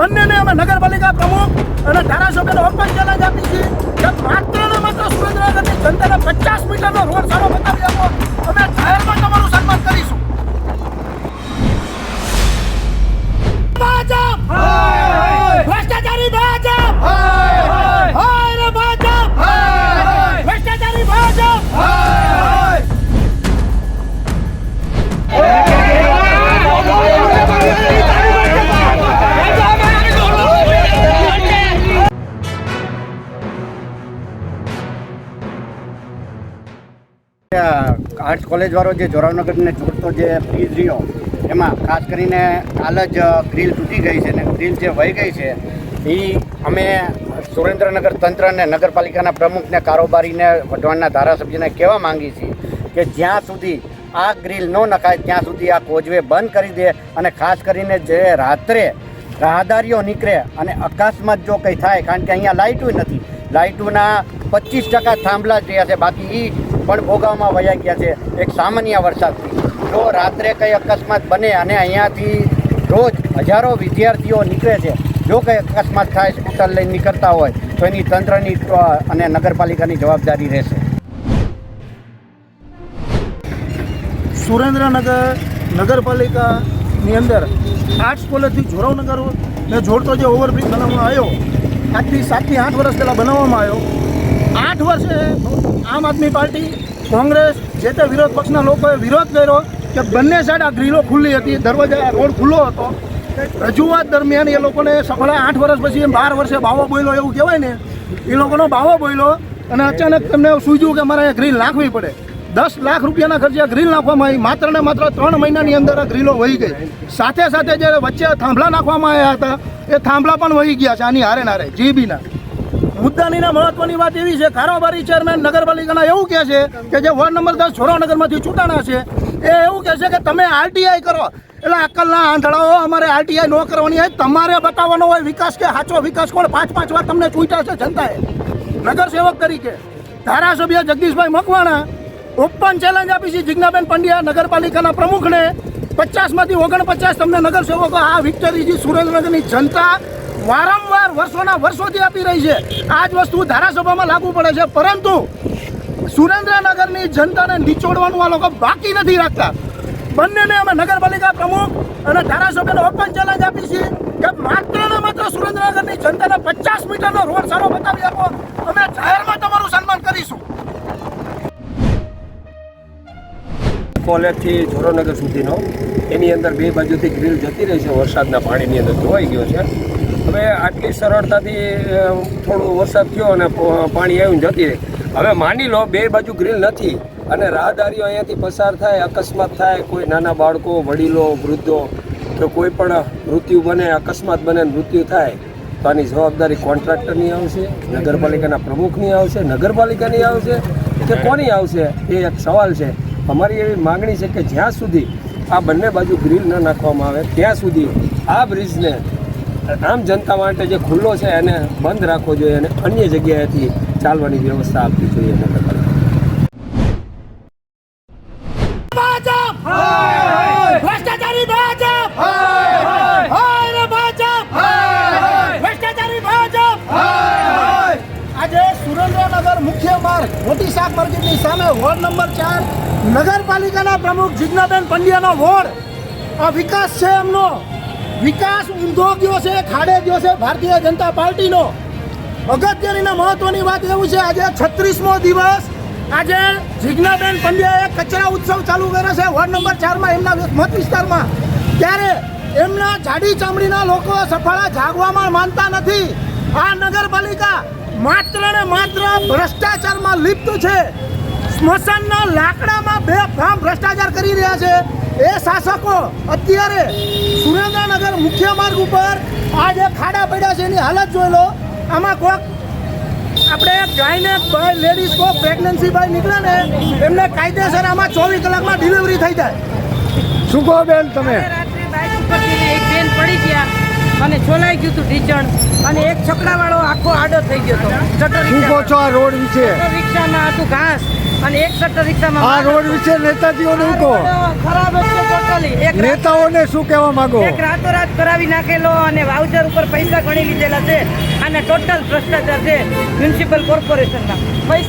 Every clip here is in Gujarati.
બંનેને અમે નગરપાલિકા પ્રમુખ અને ધારાસભ્યને ઓપન ચેલેન્જ આપી છે. કે માત્ર ને માત્ર સુરેન્દ્રનગરની જનતાને પચાસ મીટરનો રોડ સારો બતાવી આપો. અમે જાહેરમાં તમારું સન્માન કરીશું. આર્ટ્સ કોલેજ વાળો જે જોરાવનગરને જોડતો જે બ્રિજ રહ્યો, એમાં ખાસ કરીને કાલ જ ગ્રીલ તૂટી ગઈ છે ને ગ્રીલ જે વહી ગઈ છે, એ અમે સુરેન્દ્રનગર તંત્રને નગરપાલિકાના પ્રમુખને કારોબારીને વઢવાણના ધારાસભ્યને કહેવા માંગીએ છીએ કે જ્યાં સુધી આ ગ્રીલ ન નખાય, ત્યાં સુધી આ કોજવે બંધ કરી દે અને ખાસ કરીને જે રાત્રે રાહદારીઓ નીકળે અને અકસ્માત જો કંઈ થાય, કારણ કે અહીંયા લાઇટું નથી. લાઇટોના પચીસ ટકા થાંભલા જ છે, બાકી એ પણ ભોગાવમાં વયા ગયા છે. એક સામાન્ય વરસાદથી. જો રાત્રે કંઈ અકસ્માત બને અને અહીંયાથી રોજ હજારો વિદ્યાર્થીઓ નીકળે છે, જો કંઈ અકસ્માત થાય, સ્કૂટર લઈને નીકળતા હોય, તો એની તંત્રની અને નગરપાલિકાની જવાબદારી રહેશે. સુરેન્દ્રનગર નગરપાલિકાની અંદર આર્ટ્સ કોલેજથી જોરાવનગર ને જોડતો જે ઓવરબ્રિજ બનાવવામાં આવ્યો, આજથી સાતથી આઠ વર્ષ પહેલાં બનાવવામાં આવ્યો. આઠ વર્ષે આમ આદમી પાર્ટી, કોંગ્રેસ, જે તે વિરોધ પક્ષના લોકોએ વિરોધ કર્યો કે બંને સાઈડ આ ગ્રીલો ખુલ્લી હતી, દરવાજા રોડ ખુલ્લો હતો. રજૂઆત દરમિયાન એ લોકોને સફળ આઠ વર્ષ પછી એમ બાર વર્ષે બાવો બોલ્યો એવું કહેવાય ને, એ લોકોનો બાવો બોલ્યો અને અચાનક તેમને સૂજ્યું કે મારે ગ્રીલ નાખવી પડે. દસ લાખ રૂપિયાના ખર્ચે ગ્રીલ નાખવામાં આવી. માત્ર ને માત્ર ત્રણ મહિનાની અંદર આ ગ્રીલો વહી ગઈ. સાથે સાથે જે વચ્ચે થાંભલા નાખવામાં આવ્યા હતા, એ થાંભલા પણ વહી ગયા છે, આની હારે નારે જીબીના મુદ્દાની મહત્વની વાત એવી છે, કારોબારી ચેરમેન નગરપાલિકાના એવું કહે છે કે જે વોર્ડ નંબર દસ છોરાનગરમાંથી ચૂંટાણા છે, એ એવું કહે છે કે તમે આરટીઆઈ કરો. એટલે અક્કલના આંધળાઓ અમારે આરટીઆઈ ન કરવાની હોય, તમારે બતાવવાનો હોય વિકાસ કે સાચો વિકાસ કોણ? પાંચ પાંચ વાર તમને ચૂંટ્યા છે જનતાએ. નગરસેવક તરીકે ધારાસભ્ય જગદીશભાઈ મકવાણા, ઓપન ચેલેન્જ આપી છે જિજ્ઞાબેન પંડ્યા નગરપાલિકાના પ્રમુખને. પચાસમાંથી ઓગણપચાસ તમને નગરસેવકો આ વિક્ટરીજી સુરેન્દ્રનગરની જનતા વારંવાર વર્ષોના વર્ષોથી આપી રહી છે. આ જ વસ્તુ ધારાસભામાં લાગુ પડે છે. પરંતુ સુરેન્દ્રનગરની જનતાને નિચોડવાનું આ લોકો બાકી નથી રાખતા. બંનેને અમે નગરપાલિકા પ્રમુખ અને ધારાસભ્યને ઓપન ચેલેન્જ આપી છીએ કે માત્ર ને માત્ર સુરેન્દ્રનગરની જનતાને પચાસ મીટરનો રોડ સારો બતાવી આપો. અમે જાહેરમાં તમારું સન્માન કરીશું. કોલેજથી જોરોનગર સુધીનો. એની અંદર બે બાજુથી ગ્રીલ જતી રહી છે. વરસાદના પાણીની અંદર ધોવાઈ ગયો છે. હવે આટલી સરળતાથી થોડું વરસાદ થયો અને પાણી આવ્યું જતી રહી. હવે માની લો બે બાજુ ગ્રીલ નથી અને રાહદારીઓ અહીંયાથી પસાર થાય, અકસ્માત થાય, કોઈ નાના બાળકો, વડીલો, વૃદ્ધો, કે કોઈ પણ મૃત્યુ બને, અકસ્માત બને, મૃત્યુ થાય, તો આની જવાબદારી કોન્ટ્રાક્ટરની આવશે, નગરપાલિકાના પ્રમુખની આવશે, નગરપાલિકાની આવશે, કે કોની આવશે? એ એક સવાલ છે. અમારી એવી માગણી છે કે જ્યાં સુધી આ બંને બાજુ ગ્રીલ ન નાખવામાં આવે, ત્યાં સુધી આ બ્રિજને આમ જનતા માટે જે ખુલ્લો છે એને બંધ રાખવો જોઈએ અને અન્ય જગ્યાએથી ચાલવાની વ્યવસ્થા આપવી જોઈએ સુરેન્દ્રનગર મુખ્ય માર્ગ, મોટી શાક સામે વોર્ડ નંબર ચાર, નગરપાલિકાના પ્રમુખ જિજ્ઞાબેન પંડ્યાનો વોર્ડ. આ વિકાસ છે એમનો. વિકાસ ઊંધો ગયો છે ખાડે ગયો છે ભારતીય જનતા પાર્ટીનો અગત્યની મહત્વની વાત એવું છે, આજે છત્રીસમો દિવસ. આજે જિજ્ઞાબેન પંડ્યાએ કચરા ઉત્સવ ચાલુ કર્યો છે, વોર્ડ નંબર ચારમાં, એમના મત વિસ્તારમાં. ત્યારે એમના જાડી ચામડીના લોકો સફળા જાગવામાં માનતા નથી. આ નગરપાલિકા માત્ર ને માત્ર ભ્રષ્ટાચારમાં લિપ્ત છે. સ્મશાનના લાકડામાં બે ફામ ભ્રષ્ટાચાર કરી રહ્યા છે. એ શાસકો અત્યારે સુરેન્દ્રનગર મુખ્ય માર્ગ ઉપર આ જે ખાડા પડ્યા છે એની હાલત જોઈ લો. આમાં કોઈક આપણે ગાયને ભાઈ લેડીઝ કો પ્રેગ્નન્સી ભાઈ નીકળે ને એમને કાયદેસર આમાં ચોવીસ કલાકમાં ડિલિવરી થઈ જાય. શું કહો બેન તમે? રાત્રે બાઇક ઉપરથી એક બેન પડી ગયા. અને છોલાઈ ગયું હતું ઢીચણ. અને એક છકડાવાળો આખો આડો થઈ ગયો હતો. શું કહો છો આ રોડ વિશે? રિક્ષામાં હતું ઘાસ. અને એક સટ્ટર રિક્ષામાં આ રોડ વિશે નેતાજીઓને શું કહો. ખરાબ જ ટોટલી. એક નેતાઓને શું કહેવા માંગો? એક રાતોરાત કરાવી નાખેલો અને વાઉચર ઉપર પૈસા ગણી લીધેલા છે અને ટોટલ ભ્રષ્ટાચાર છે મ્યુનિસિપલ કોર્પોરેશનના. પૈસા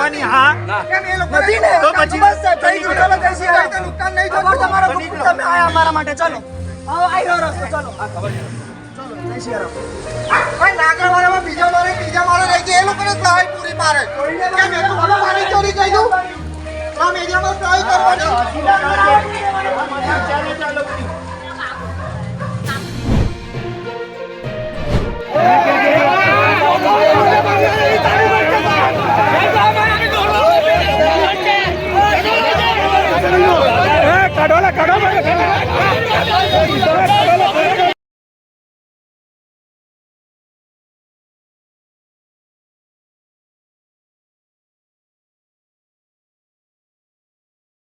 લેવાની હા નથી તો પછી બસ થઈ ગયું ચાલો જઈશી કઈ તો નુકસાન નહીં થતું તમારો તમે આયા અમારા માટે ચાલો આવો આઈ રહ્યો રસ્તો ચાલો હા ખબર છે બીજા મારે બીજા મારે રહી ગઈ એ લોકોને પૂરી પાડે કેમ એ તો મારી ચોરી કહી દઉં આમ એરિયામાં સહાય કરવાની